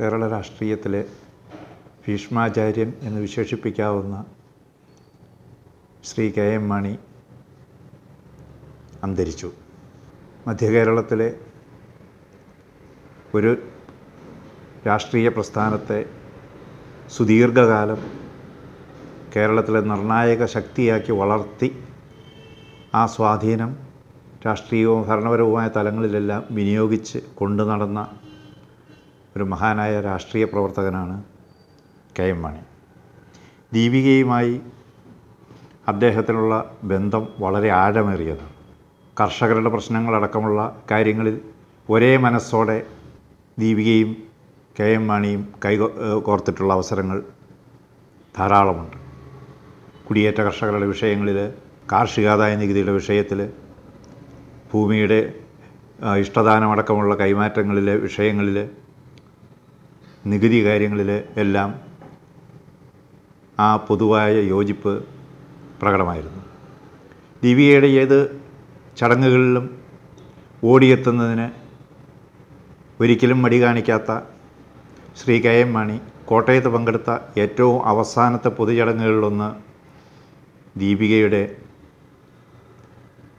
കേരള രാഷ്ട്രീയത്തിലെ ഭീഷ്മാചാര്യൻ എന്ന് വിശേഷിപ്പിക്കാവുന്ന ശ്രീ കെ എം മാണി അന്തരിച്ചു. മധ്യകേരളത്തിലെ ഒരു രാഷ്ട്രീയ പ്രസ്ഥാനത്തെ സുദീർഘകാലം കേരളത്തിലെ നിർണായക ശക്തിയാക്കി വളർത്തി ആ സ്വാധീനം രാഷ്ട്രീയവും ഭരണപരവുമായ തലങ്ങളിലെല്ലാം വിനിയോഗിച്ച് കൊണ്ടു നടന്ന ഒരു മഹാനായ രാഷ്ട്രീയ പ്രവർത്തകനാണ് കെ എം മാണി. ദീപികയുമായി അദ്ദേഹത്തിനുള്ള ബന്ധം വളരെ ആഴമേറിയതാണ്. കർഷകരുടെ പ്രശ്നങ്ങളടക്കമുള്ള കാര്യങ്ങളിൽ ഒരേ മനസ്സോടെ ദീപികയും കെ എം മാണിയും കൈ കോർത്തിട്ടുള്ള അവസരങ്ങൾ ധാരാളമുണ്ട്. കുടിയേറ്റ കർഷകരുടെ വിഷയങ്ങളിൽ കാർഷികാദായ നികുതിയുടെ വിഷയത്തിൽ ഭൂമിയുടെ ഇഷ്ടദാനമടക്കമുള്ള കൈമാറ്റങ്ങളിലെ വിഷയങ്ങളിൽ നികുതി കാര്യങ്ങളിൽ എല്ലാം ആ പൊതുവായ യോജിപ്പ് പ്രകടമായിരുന്നു. ദിവ്യയുടെ ഏത് ചടങ്ങുകളിലും ഓടിയെത്തുന്നതിന് ഒരിക്കലും മടി കാണിക്കാത്ത ശ്രീ കെ എം മാണി കോട്ടയത്ത് പങ്കെടുത്ത ഏറ്റവും അവസാനത്തെ പൊതുചടങ്ങുകളിലൊന്ന് ദീപികയുടെ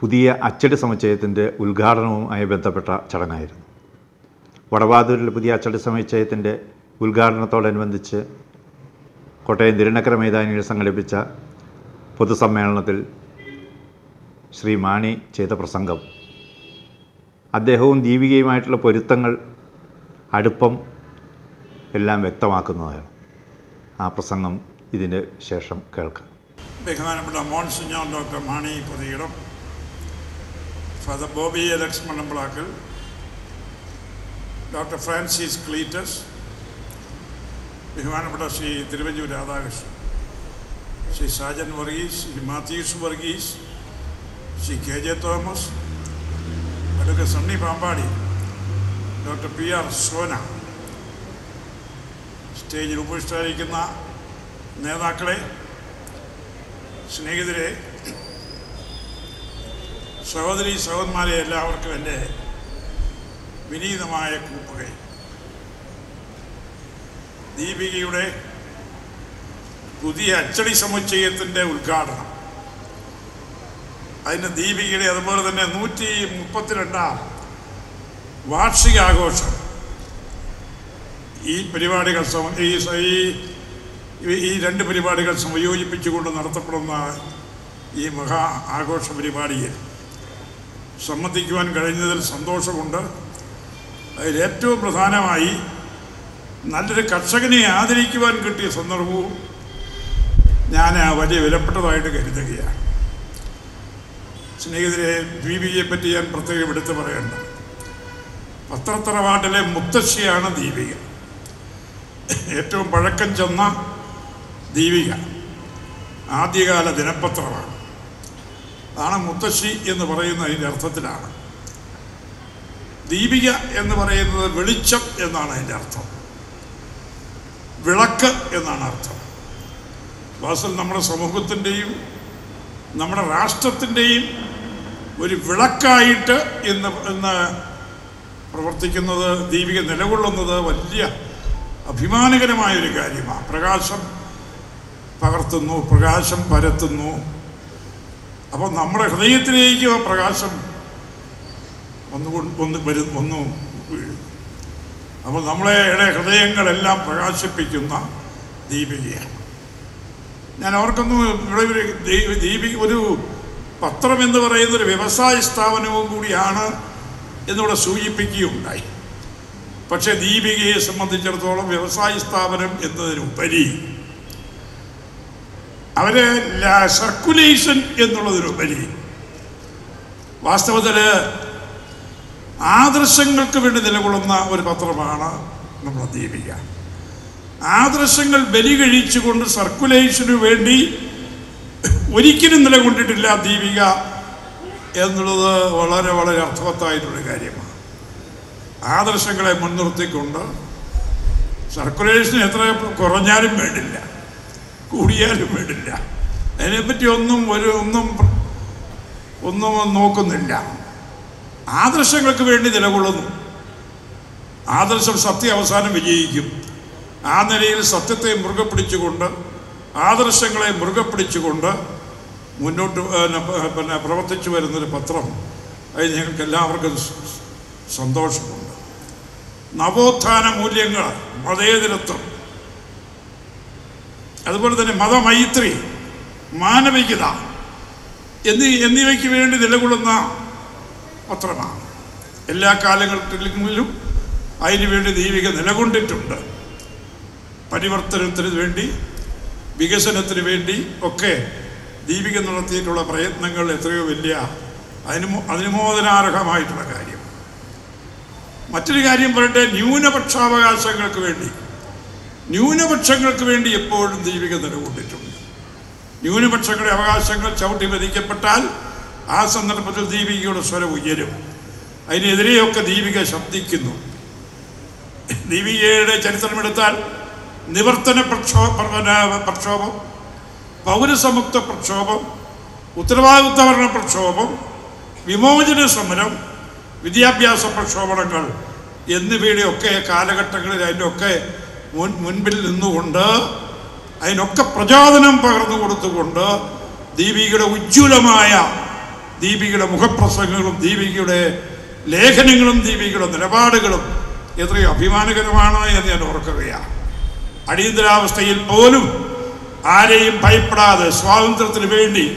പുതിയ അച്ചടി സമുച്ചയത്തിന്റെ ഉദ്ഘാടനവുമായി ബന്ധപ്പെട്ട ചടങ്ങായിരുന്നു. വടവാതൂരിൽ പുതിയ അച്ചടി സമുച്ചയത്തിന്റെ ഉദ്ഘാടനത്തോടനുബന്ധിച്ച് കോട്ടയം തിരുനക്കര മൈതാനിയിൽ സംഘടിപ്പിച്ച പൊതുസമ്മേളനത്തിൽ ശ്രീ മാണി ചെയ്ത പ്രസംഗം. അദ്ദേഹവും ദീപികയുമായിട്ടുള്ള പൊരുത്തങ്ങൾ അടുപ്പം എല്ലാം വ്യക്തമാക്കുന്നതാണ്. ആ പ്രസംഗം ഇതിന് ശേഷം കേൾക്കാം. ബഹുമാനപ്പെട്ട monsignor doctor Mani Pothiyidam father Bobby Lakshmanan Mannampilakkal doctor Francis Cletus ബഹുമാനപ്പെട്ട Shri Thiruvanchoor Radhakrishnan Shri Sajan Varghese Shri Mathews Varghese Shri K J Thomas advocate Sunny Pampady doctor P R Sona സ്റ്റേജിൽ ഉപവിഷ്ടായിരിക്കുന്ന നേതാക്കളെ സ്നേഹിതരെ സഹോദരി സഹോദരന്മാരെ എല്ലാവർക്കും എന്റെ വിനീതമായ കൂപ്പുകയും ദീപികയുടെ പുതിയ അച്ചടി സമുച്ചയത്തിന്റെ ഉദ്ഘാടനം. അതിന് ദീപികയുടെ അതുപോലെ തന്നെ നൂറ്റി മുപ്പത്തിരണ്ടാം വാർഷികാഘോഷം ഈ പരിപാടികൾ ഈ ഈ രണ്ട് പരിപാടികൾ സംയോജിപ്പിച്ചുകൊണ്ട് നടത്തപ്പെടുന്ന ഈ മഹാ ആഘോഷ പരിപാടിയിൽ സംബന്ധിക്കുവാൻ കഴിഞ്ഞതിൽ സന്തോഷമുണ്ട്. അതിൽ ഏറ്റവും പ്രധാനമായി നല്ലൊരു കർഷകനെ ആദരിക്കുവാൻ കിട്ടിയ സന്ദർഭവും ഞാൻ വലിയ വിലപ്പെട്ടതായിട്ട് കരുതുകയാണ്. സ്നേഹിതരെ ദീപികയെ പറ്റി ഞാൻ പ്രത്യേകം എടുത്തു പറയേണ്ട. പത്രത്തറവാട്ടിലെ മുത്തശ്ശിയാണ് ദീപിക. ഏറ്റവും പഴക്കം ചെന്ന ദീപിക ആദ്യകാല ദിനപത്രമാണ്. അതാണ് മുത്തശ്ശി എന്ന് പറയുന്ന അതിന്റെ അർത്ഥത്തിലാണ്. ദീപിക എന്ന് പറയുന്നത് വെളിച്ചം എന്നാണ് അതിന്റെ അർത്ഥം. വിളക്ക് എന്നാണ് അർത്ഥം. വാസൽ നമ്മുടെ സമൂഹത്തിന്റെയും നമ്മുടെ രാഷ്ട്രത്തിന്റെയും ഒരു വിളക്കായിട്ട് ഇന്ന് ഇന്ന് പ്രവർത്തിക്കുന്നത് ദീപിക നിലകൊള്ളുന്നത് വലിയ അഭിമാനകരമായ ഒരു കാര്യമാണ്. പ്രകാശം പകർത്തുന്നു പ്രകാശം പരത്തുന്നു. അപ്പോൾ നമ്മുടെ ഹൃദയത്തിലേക്ക് പ്രകാശം ഒന്നുകൊണ്ട് ഒന്ന് വരും ഒന്ന് വീഴും അപ്പോൾ നമ്മളെ ഹൃദയങ്ങളെല്ലാം പ്രകാശിപ്പിക്കുന്ന ദീപികയാണ്. ഞാൻ ഓർക്കുന്നു ഇവിടെ ഒരു ദീപിക ഒരു പത്രം എന്ന് പറയുന്ന ഒരു വ്യവസായ സ്ഥാപനവും കൂടിയാണ് എന്നിവിടെ സൂചിപ്പിക്കുകയുണ്ടായി. പക്ഷേ ദീപികയെ സംബന്ധിച്ചിടത്തോളം വ്യവസായ സ്ഥാപനം എന്നതിനുപരി അവർ സർക്കുലേഷൻ എന്നുള്ളതിനുപരി വാസ്തവത്തിൽ ആദർശങ്ങൾക്ക് വേണ്ടി നിലകൊള്ളുന്ന ഒരു പത്രമാണ് നമ്മുടെ ദീപിക. ആദർശങ്ങൾ ബലി കഴിച്ചുകൊണ്ട് സർക്കുലേഷന് വേണ്ടി ഒരിക്കലും നിലകൊണ്ടിട്ടില്ല ദീപിക എന്നുള്ളത് വളരെ വളരെ അർത്ഥവത്തായിട്ടുള്ള കാര്യമാണ്. ആദർശങ്ങളെ മുൻനിർത്തിക്കൊണ്ട് സർക്കുലേഷൻ എത്ര കുറഞ്ഞാലും വേണ്ടില്ല കൂടിയാലും വേണ്ടില്ല. അതിനെപ്പറ്റി ഒന്നും ഒരു ഒന്നും ഒന്നും നോക്കുന്നില്ല. ആദർശങ്ങൾക്ക് വേണ്ടി നിലകൊള്ളുന്നു. ആദർശം സത്യം അവസാനം വിജയിക്കും. ആ നിലയിൽ സത്യത്തെ മുറുകെ പിടിച്ചുകൊണ്ട് ആദർശങ്ങളെ മുറുകെ പിടിച്ചുകൊണ്ട് മുന്നോട്ട് പിന്നെ പ്രവർത്തിച്ചു വരുന്നൊരു പത്രം അത് ഞങ്ങൾക്ക് എല്ലാവർക്കും സന്തോഷമുണ്ട്. നവോത്ഥാന മൂല്യങ്ങൾ മതേതരത്വം. അതുപോലെ തന്നെ മതമൈത്രി മാനവികത എന്നീ എന്നിവയ്ക്ക് വേണ്ടി നിലകൊള്ളുന്ന പത്രമാണ് എല്ലാ കാലഘട്ടങ്ങളിലും അതിനുവേണ്ടി ദൈവിക നിലകൊണ്ടിട്ടുണ്ട്. പരിവർത്തനത്തിന് വേണ്ടി വികസനത്തിന് വേണ്ടി ഒക്കെ ദീപിക നടത്തിയിട്ടുള്ള പ്രയത്നങ്ങൾ എത്രയോ വലിയ അതിന് അനുമോദനാർഹമായിട്ടുള്ള കാര്യം. മറ്റൊരു കാര്യം പറയട്ടെ ന്യൂനപക്ഷാവകാശങ്ങൾക്ക് വേണ്ടി. ന്യൂനപക്ഷങ്ങൾക്ക് വേണ്ടി എപ്പോഴും ദീപിക നിലകൊണ്ടിട്ടുണ്ട്. ന്യൂനപക്ഷങ്ങളുടെ അവകാശങ്ങൾ ചവിട്ടി മതിക്കപ്പെട്ടാൽ ആ സന്ദർഭത്തിൽ ദീപികയുടെ സ്വരം ഉയരും. അതിനെതിരെയൊക്കെ ദീപിക ശബ്ദിക്കുന്നു. ദീപികയുടെ ചരിത്രമെടുത്താൽ നിവർത്തന പ്രക്ഷോ പ്ര- പ്രക്ഷോഭം പൗരസമുക്ത പ്രക്ഷോഭം ഉത്തരവാദിത്വഭരണ പ്രക്ഷോഭം വിമോചന സമരം വിദ്യാഭ്യാസ പ്രക്ഷോഭങ്ങൾ എന്നിവയുടെയൊക്കെ കാലഘട്ടങ്ങളിൽ അതിന്റെയൊക്കെ മുൻ മുൻപിൽ നിന്നുകൊണ്ട് അതിനൊക്കെ പ്രചോദനം പകർന്നു കൊടുത്തുകൊണ്ട് ദീപികയുടെ ഉജ്ജ്വലമായ ദീപികയുടെ മുഖപ്രസംഗങ്ങളും ദീപികയുടെ ലേഖനങ്ങളും ദീപികയുടെ നിലപാടുകളും എത്രയോ അഭിമാനകരമാണ് എന്ന് ഞാൻ ഓർക്കുകയാണ് അടിയന്തരാവസ്ഥയിൽ പോലും ആരെയും ഭയപ്പെടാതെ സ്വാതന്ത്ര്യത്തിന് വേണ്ടി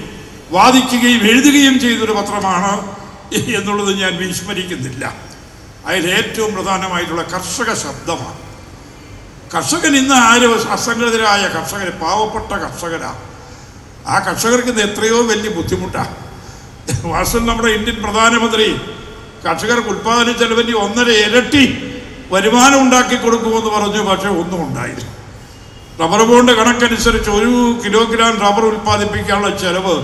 വാദിക്കുകയും എഴുതുകയും ചെയ്തൊരു പത്രമാണ് എന്നുള്ളത് ഞാൻ വിസ്മരിക്കുന്നില്ല. അതിൽ ഏറ്റവും പ്രധാനമായിട്ടുള്ള കർഷക ശബ്ദമാണ്. കർഷകൻ ഇന്ന് ആരും അസംഘടിതരായ കർഷകർ പാവപ്പെട്ട കർഷകരാണ് ആ കർഷകർക്ക് ഇന്ന് എത്രയോ വലിയ ബുദ്ധിമുട്ടാണ് വാസ്തവം നമ്മുടെ ഇന്ത്യൻ പ്രധാനമന്ത്രി. കർഷകർക്ക് ഉൽപ്പാദന ചെലവിന്റെ ഒന്നര ഇരട്ടി വരുമാനം ഉണ്ടാക്കി കൊടുക്കുമെന്ന് പറഞ്ഞു പക്ഷേ ഒന്നും ഉണ്ടായില്ല. റബ്ബർ ബോണ്ട് കണക്കനുസരിച്ച് ഒരു കിലോഗ്രാം റബ്ബർ ഉൽപ്പാദിപ്പിക്കാനുള്ള ചെലവ്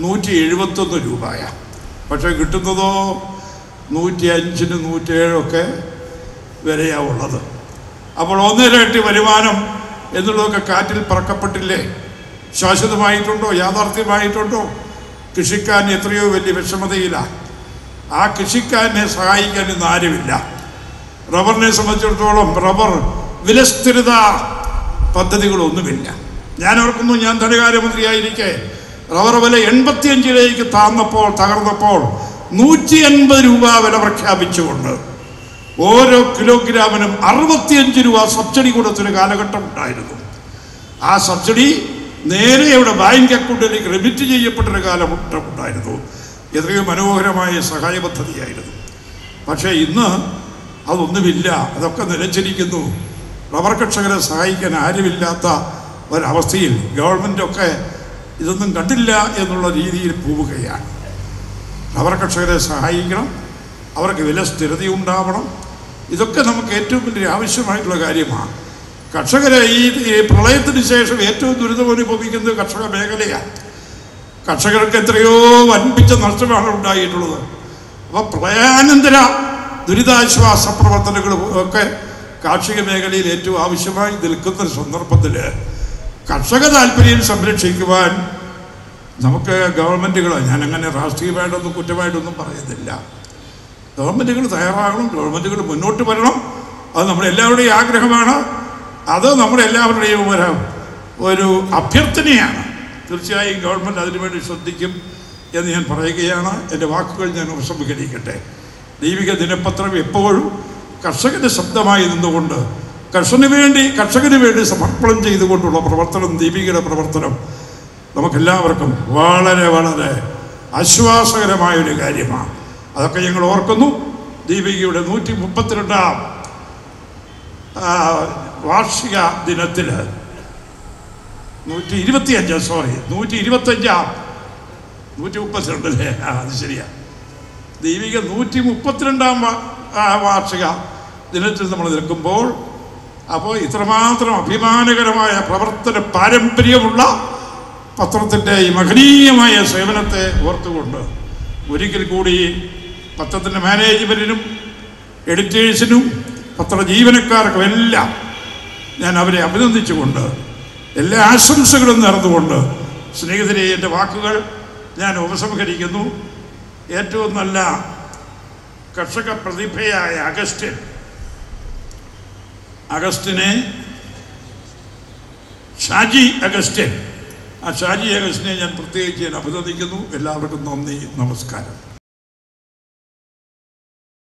നൂറ്റി എഴുപത്തൊന്ന് രൂപയാണ്. പക്ഷേ കിട്ടുന്നതോ നൂറ്റി അഞ്ചിന് നൂറ്റേഴൊക്കെ വിലയാണ് ഉള്ളത്. അപ്പോൾ ഒന്നിരട്ടി വരുമാനം എന്നുള്ളതൊക്കെ കാറ്റിൽ പറക്കപ്പെട്ടില്ലേ? ശാശ്വതമായിട്ടുണ്ടോ? യാഥാർത്ഥ്യമായിട്ടുണ്ടോ? കൃഷിക്കാരൻ എത്രയോ വലിയ വിഷമതയിലാണ് ആ കൃഷിക്കാരനെ സഹായിക്കാൻ ഇന്ന് ആരുമില്ല. റബ്ബറിനെ സംബന്ധിച്ചിടത്തോളം റബ്ബർ വിലസ്ഥിരത പദ്ധതികളൊന്നുമില്ല. ഞാൻ ഓർക്കുന്നു ഞാൻ ധനകാര്യമന്ത്രിയായിരിക്കെ റബ്ബർ വില എൺപത്തിയഞ്ചിലേക്ക് താന്നപ്പോൾ തകർന്നപ്പോൾ നൂറ്റി അൻപത് രൂപ വില പ്രഖ്യാപിച്ചുകൊണ്ട് ഓരോ കിലോഗ്രാമിനും അറുപത്തിയഞ്ച് രൂപ സബ്സിഡി കൊടുത്തൊരു കാലഘട്ടം ഉണ്ടായിരുന്നു. ആ സബ്സിഡി നേരെ അവിടെ ബാങ്ക് അക്കൗണ്ടിലേക്ക് റെമിറ്റ് ചെയ്യപ്പെട്ടൊരു കാലഘട്ടം ഉണ്ടായിരുന്നു എത്രയോ മനോഹരമായ സഹായ പദ്ധതിയായിരുന്നു. പക്ഷേ ഇന്ന് അതൊന്നുമില്ല. അതൊക്കെ നിലച്ചിരിക്കുന്നു. റബ്ബർ കർഷകരെ സഹായിക്കാൻ ആരുമില്ലാത്ത ഒരവസ്ഥയിൽ ഗവൺമെന്റൊക്കെ ഇതൊന്നും കണ്ടില്ല എന്നുള്ള രീതിയിൽ പോവുകയാണ്. റബ്ബർ കർഷകരെ സഹായിക്കണം. അവർക്ക് വില സ്ഥിരത ഉണ്ടാവണം ഇതൊക്കെ നമുക്ക് ഏറ്റവും വലിയ ആവശ്യമായിട്ടുള്ള കാര്യമാണ്. കർഷകരെ ഈ പ്രളയത്തിന് ശേഷം ഏറ്റവും ദുരിതം അനുഭവിക്കുന്നത് കർഷക മേഖലയാണ്. കർഷകർക്ക് എത്രയോ വൻപിച്ച നഷ്ടമാണ് ഉണ്ടായിട്ടുള്ളത്. അപ്പോൾ പ്രളയാനന്തര ദുരിതാശ്വാസ പ്രവർത്തനങ്ങൾ ഒക്കെ കാർഷിക മേഖലയിൽ ഏറ്റവും ആവശ്യമായി നിൽക്കുന്ന സന്ദർഭത്തിൽ കർഷക താല്പര്യം സംരക്ഷിക്കുവാൻ നമുക്ക് ഗവൺമെന്റുകൾ ഞാനങ്ങനെ രാഷ്ട്രീയമായിട്ടൊന്നും കുറ്റമായിട്ടൊന്നും പറയുന്നില്ല. ഗവൺമെന്റുകൾ തയ്യാറാകണം ഗവൺമെന്റുകൾ മുന്നോട്ട് വരണം. അത് നമ്മളെല്ലാവരുടെയും ആഗ്രഹമാണ്. അത് നമ്മുടെ എല്ലാവരുടെയും ഒരു ഒരു അഭ്യർത്ഥനയാണ്. തീർച്ചയായും ഗവൺമെന്റ് അതിനുവേണ്ടി ശ്രദ്ധിക്കും എന്ന് ഞാൻ പറയുകയാണ്. എന്റെ വാക്കുകൾ ഞാൻ ഉപസംഹരിക്കട്ടെ. ദൈവിക ദിനപത്രം എപ്പോഴും കർഷകന്റെ ശബ്ദമായി നിന്നുകൊണ്ട് കർഷകന് വേണ്ടി കർഷകന് വേണ്ടി സമർപ്പണം ചെയ്തുകൊണ്ടുള്ള പ്രവർത്തനം ദീപികയുടെ പ്രവർത്തനം നമുക്കെല്ലാവർക്കും വളരെ വളരെ ആശ്വാസകരമായ ഒരു കാര്യമാണ്. അതൊക്കെ ഞങ്ങൾ ഓർക്കുന്നു. ദീപികയുടെ നൂറ്റി മുപ്പത്തിരണ്ടാം വാർഷിക ദിനത്തിൽ നൂറ്റി ഇരുപത്തിയഞ്ച് സോറി നൂറ്റി ഇരുപത്തഞ്ചാം നൂറ്റി മുപ്പത്തിരണ്ട് അല്ലേ ആ അത് ശരിയാ. ദൈവിക നൂറ്റി മുപ്പത്തിരണ്ടാം വാർഷിക ദിനത്തിൽ നമ്മൾ നിൽക്കുമ്പോൾ അപ്പോൾ ഇത്രമാത്രം അഭിമാനകരമായ പ്രവർത്തന പാരമ്പര്യമുള്ള പത്രത്തിന്റെ ഈ മഹനീയമായ സേവനത്തെ ഓർത്തുകൊണ്ട് ഒരിക്കൽ കൂടി പത്രത്തിന്റെ മാനേജ്മെന്റിനും എഡിറ്റേഴ്സിനും പത്ര ജീവനക്കാർക്കും എല്ലാം ഞാൻ അവരെ അഭിനന്ദിച്ചുകൊണ്ട് എല്ലാ ആശംസകളും നേർന്നുകൊണ്ട് സ്നേഹിതരെ എന്റെ വാക്കുകൾ ഞാൻ ഉപസംഹരിക്കുന്നു. ഏറ്റവും നല്ല കർഷക പ്രതിഭയായ അഗസ്റ്റിൻ അഗസ്റ്റിനെ ഷാജി അഗസ്റ്റിൻ ആ ഷാജി അഗസ്റ്റിനെ ഞാൻ പ്രത്യേകിച്ച് ഞാൻ അഭിനന്ദിക്കുന്നു. എല്ലാവർക്കും നന്ദി നമസ്കാരം.